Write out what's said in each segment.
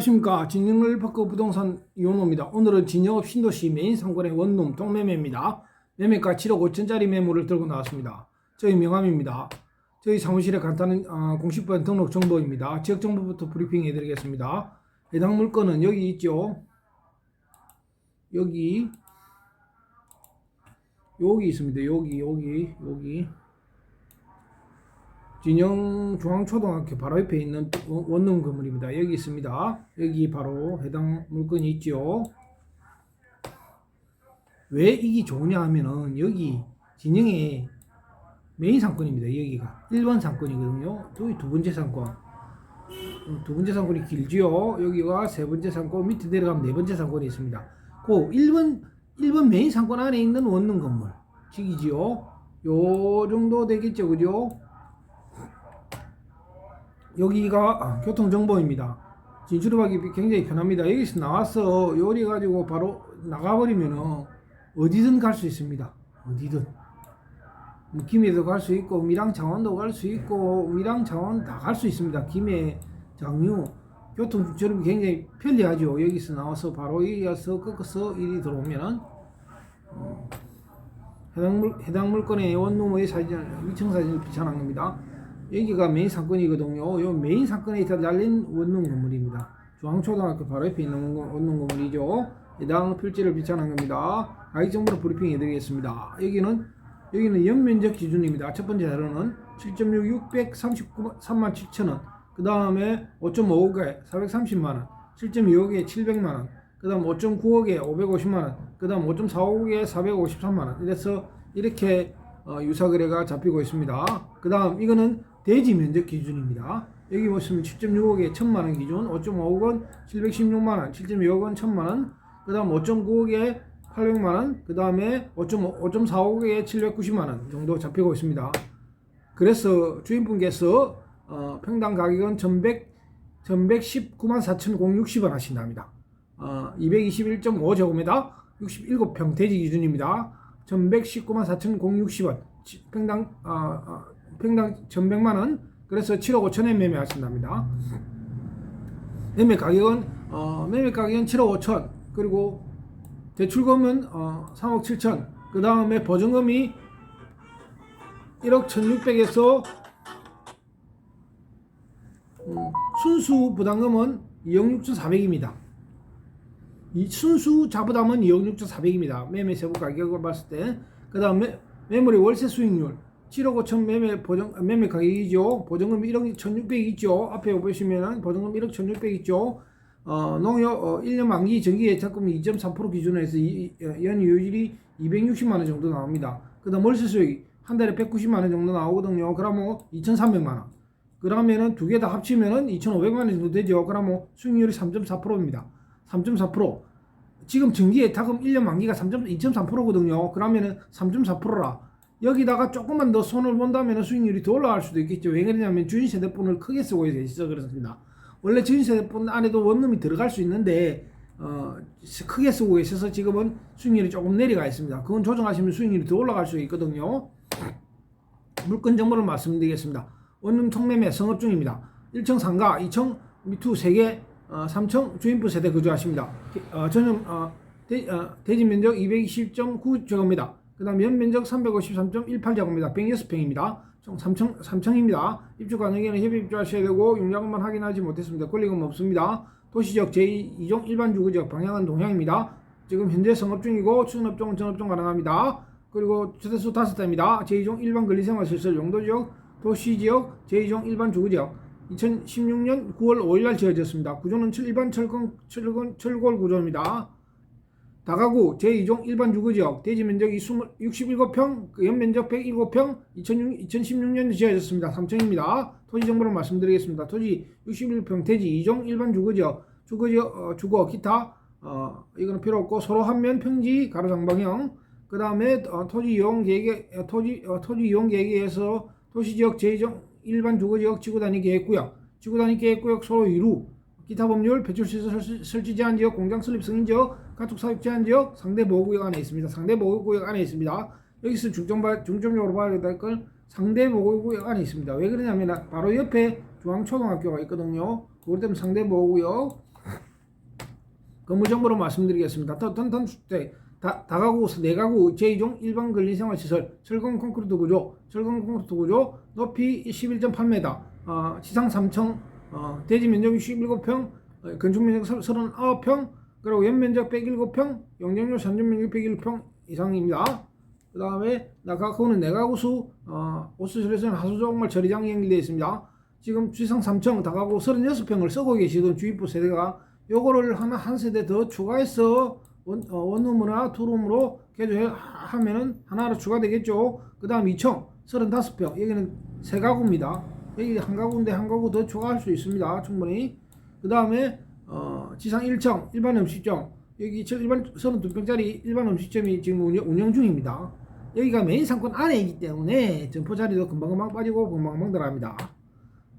안녕하십니까. 진영을 바꿔 부동산 이용호입니다. 오늘은 진영업 신도시 메인 상권의 원룸 동매매입니다. 매매가 7억 5천짜리 매물을 들고 나왔습니다. 저희 명함입니다. 저희 사무실에 간단한 어, 공식번 등록 정보입니다. 지역 정보부터 브리핑 해 드리겠습니다. 해당 물건은 여기 있죠? 여기. 여기 있습니다. 여기 여기 여기 진영 중앙초등학교 바로 옆에 있는 원룸 건물입니다. 여기 있습니다. 여기 바로 해당 물건이 있죠. 왜 이게 좋으냐 하면은 여기 진영의 메인 상권입니다. 여기가 1번 상권이거든요. 또두 번째 상권. 어, 두 번째 상권이 길지요. 여기가 세 번째 상권 밑에 내려가면 네 번째 상권이 있습니다. 그 1번 1번 메인 상권 안에 있는 원룸 건물. 직이지요. 요 정도 되겠죠. 그죠? 여기가 아, 교통정보입니다. 진출하기 굉장히 편합니다. 여기서 나와서 요리 가지고 바로 나가버리면 어디든 갈 수 있습니다. 어디든. 뭐 김해도 갈 수 있고 밀양 창원도 갈 수 있고 밀양 창원 다 갈 수 있습니다. 김해 장유 교통 저렴이 굉장히 편리하죠. 여기서 나와서 바로 여기 가서 꺾어서 이리 들어오면은 어, 해당 물 해당 물건의 원룸의 사진 위층 사진을 비춰놓은 겁니다. 여기가 메인 상권이거든요. 요 메인 상권에 달린 원룸 건물입니다. 중앙초등학교 바로 옆에 있는 원룸 건물이죠. 해당 필지를 비춰놓은 겁니다. 가격 정보로 브리핑 해드리겠습니다. 여기는 여기는 연면적 기준입니다. 첫 번째 자료는 7.6 639만 7천원 그 다음에 5.5억에 430만원 7.2억에 700만원 그 다음 5.9억에 550만원 그 다음 5.4억에 453만원 이래서 이렇게 어, 유사거래가 잡히고 있습니다. 그 다음 이거는 대지 면적 기준입니다. 여기 보시면 7.6억에 1000만원 기준, 5.5억은 716만원, 7.2억은 1000만원, 그 다음 5.9억에 800만원, 그 다음에 5.4억에 790만원 정도 잡히고 있습니다. 그래서 주인분께서 어, 평당 가격은 1100, 1119만 4,060원 하신답니다. 어, 221.5제곱미터, 67평 대지 기준입니다. 1119만 4,060원, 평당, 어, 어, 평당 1,100만원, 그래서 7억 5천에 매매하신답니다. 매매 가격은, 어, 매매 가격은 7억 5천, 그리고 대출금은 어, 3억 7천, 그 다음에 보증금이 1억 1,600에서 음, 순수 부담금은 2억 6,400입니다. 이 순수 자부담은 2억 6,400입니다. 매매 세부 가격을 봤을 때. 그 다음에 매물의 월세 수익률 7억 5천 매매 보정, 매매 가격이죠. 보증금 1억 1,600 있죠. 앞에 보시면은 보증금 1억 1,600 있죠. 어, 농협 어, 1년 만기 정기 예탁금 2.3% 기준으로 해서 이, 이, 연 이율이 260만 원 정도 나옵니다. 그 다음 월세 수익 한 달에 190만 원 정도 나오거든요. 그러면 2,300만 원. 그러면은 두 개 다 합치면은 2,500만 원 정도 되죠. 그러면 수익률이 3.4%입니다. 3.4%. 지금 정기 예탁금 1년 만기가 3.2.3%거든요. 그러면은 3.4%라. 여기다가 조금만 더 손을 본다면 수익률이 더 올라갈 수도 있겠죠. 왜 그러냐면 주인세대분을 크게 쓰고 있어서 그렇습니다. 원래 주인세대분 안에도 원룸이 들어갈 수 있는데 어, 크게 쓰고 있어서 지금은 수익률이 조금 내려가 있습니다. 그건 조정하시면 수익률이 더 올라갈 수 있거든요. 물건 정보를 말씀드리겠습니다. 원룸 총매매 성업 중입니다. 1층 상가, 2층 미투 3개, 어, 3층 주인분 세대 거주하십니다. 어, 저는 어, 대, 어, 대지 면적 220.9제곱입니다. 그 다음 연면적 353.18제곱입니다. 106평입니다. 총 3층, 3층입니다. 입주 가능에는 협의 입주하셔야 되고 용량만 확인하지 못했습니다. 권리금 없습니다. 도시적 제2종 일반 주거지역 방향은 동향입니다. 지금 현재 성업 중이고 추진업종은 전업종 가능합니다. 그리고 주택수 5대입니다. 제2종 일반 근리생활시설 용도지역 도시지역 제2종 일반 주거지역 2016년 9월 5일날 지어졌습니다. 구조는 일반 철근, 철근, 철골 구조입니다. 다가구 제2종 일반 주거지역 대지 면적이 67평, 그 연면적 107평, 2006, 2016년 지어졌습니다. 3층입니다. 토지 정보를 말씀드리겠습니다. 토지 61평 대지 2종 일반 주거지역, 주거지역, 어, 주거, 기타, 어, 이거는 필요 없고 서로 한 면 평지 가로 장방형, 그 다음에 어, 토지 이용 계획에, 어, 토지, 어, 토지 이용 계획에 의해서 도시 지역 제2종 일반 주거 지역 지구 단위 계획 구역, 지구 단위 계획 구역 서로 이루, 기타 법률, 배출 시설 설치 제한 지역, 공장 설립 승인 지역, 가축 사육 제한 지역, 상대 보호구역 안에 있습니다. 상대 보호구역 안에 있습니다. 여기서 중점 봐, 중점적으로 봐야 될 건 상대 보호구역 안에 있습니다. 왜 그러냐면 바로 옆에 중앙초등학교가 있거든요. 그것 때문에 상대 보호구역. 건물 정보로 말씀드리겠습니다. 던던 주택 다, 다가구 네가구 제2종 일반 근린생활시설 철근 콘크리트 구조 철근 콘크리트 구조 높이 11.8m 어, 지상 3층 어, 대지 면적이 17평 어, 건축 면적 39평 그리고 연면적 107평 용적률 산전 면적 101평 이상입니다. 그 다음에 낙하구는 내가구수 어, 오수실에서는 하수종말 처리장이 연결되어 있습니다. 지금 지상 3층 다가구 36평을 쓰고 계시던 주입부 세대가 요거를 하나 한 세대 더 추가해서 원, 어, 원룸이나 투룸으로 개조하면은 하나로 추가되겠죠. 그 다음 2층 35평 여기는 세 가구입니다. 여기 한 가구인데 한 가구 더 추가할 수 있습니다. 충분히. 그 다음에 어, 지상 1층 일반 음식점 여기 저 일반 32평짜리 일반 음식점이 지금 운영, 운영 중입니다. 여기가 메인 상권 안에 있기 때문에 점포 자리도 금방금방 빠지고 금방금방 들어갑니다.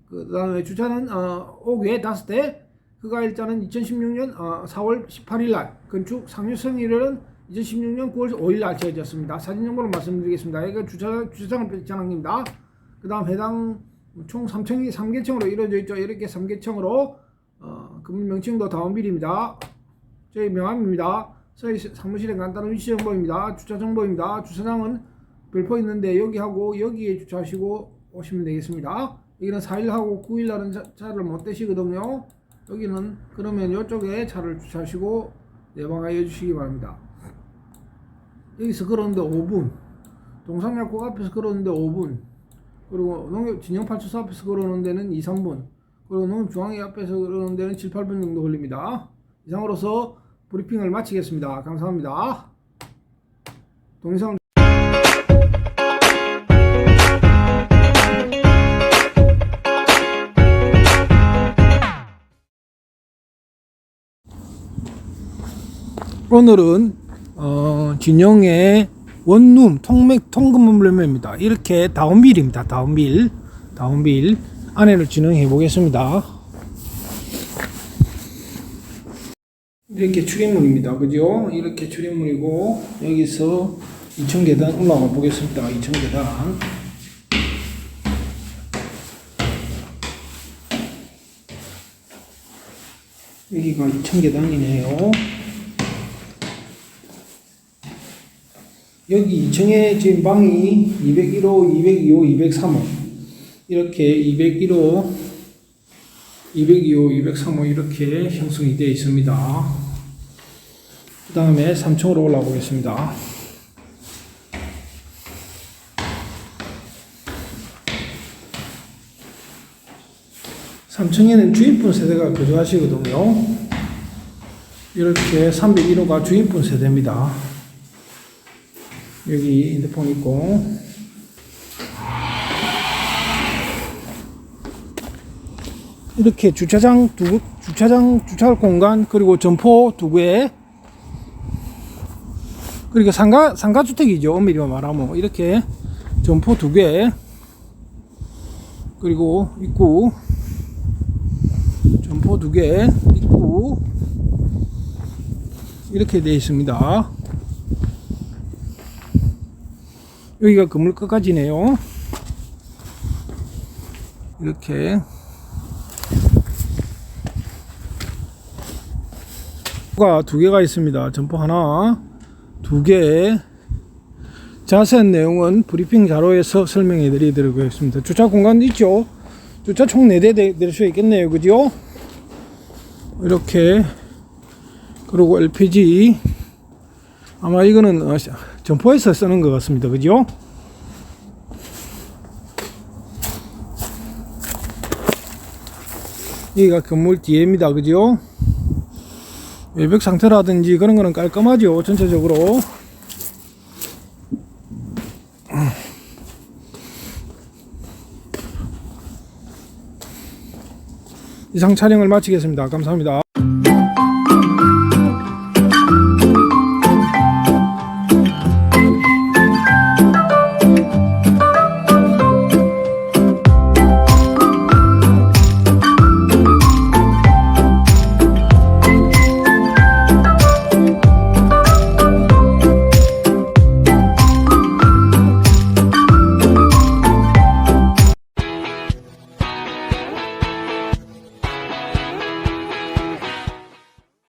그 다음에 주차는 어, 오후에 다섯 대 그가 일자는 2016년 어, 4월 18일 날 건축 상류 승일은 2016년 9월 5일 날 지어졌습니다. 사진 정보를 말씀드리겠습니다. 여기가 주차, 주차장을 배치장입니다. 그 다음 해당 총 3층이 3개층으로 이루어져 있죠. 이렇게 3개층으로 어, 건물 명칭도 다운빌입니다. 저희 명함입니다. 저희 사무실의 간단한 위치 정보입니다. 주차 정보입니다. 주차장은 별포 있는데 여기하고 여기에 주차하시고 오시면 되겠습니다. 여기는 4일하고 9일 날은 차, 차를 못 대시거든요. 여기는 그러면 이쪽에 차를 주차하시고 내방하여 주시기 바랍니다. 여기서 걸었는데 5분, 동상약국 앞에서 걸었는데 5분, 그리고 농협 진영팔초소 앞에서 걸어오는 데는 2, 3분, 그리고 농협중앙회 앞에서 걸어오는 데는 7, 8분 정도 걸립니다. 이상으로서 브리핑을 마치겠습니다. 감사합니다. 동영상 오늘은 어, 진영의 원룸 통맥 통금 물매입니다. 이렇게 다운빌입니다. 다운빌 다운빌 안에를 진행해 보겠습니다. 이렇게 출입문입니다. 그죠? 이렇게 출입문이고 여기서 2층 계단 올라가 보겠습니다. 2층 계단 여기가 2층 계단이네요. 여기 2층에 지금 방이 201호, 202호, 203호 이렇게 201호, 202호, 203호 이렇게 형성이 되어 있습니다. 그 다음에 3층으로 올라가 보겠습니다. 삼층에는 주인분 세대가 거주하시거든요. 이렇게 301호가 주인분 세대입니다. 여기 핸드폰 있고 이렇게 주차장 두 주차장 주차할 공간 그리고 점포 두 개. 그리고 상가 상가 주택이죠. 엄밀히 말하면 이렇게 점포 두 개. 그리고 입구 점포 두 개, 입구 이렇게 되어 있습니다. 여기가 건물 끝까지네요. 이렇게 가 두 개가 있습니다. 점포 하나, 두 개. 자세한 내용은 브리핑 자료에서 설명해 드리도록 하겠습니다. 주차 공간 있죠? 주차 총 4대 낼 수 있겠네요. 그죠? 이렇게. 그리고 LPG. 아마 이거는 어, 점포에서 쓰는 것 같습니다. 그죠? 여기가 건물 뒤에입니다. 그죠? 외벽 상태라든지 그런 거는 깔끔하죠. 전체적으로. 이상 촬영을 마치겠습니다. 감사합니다.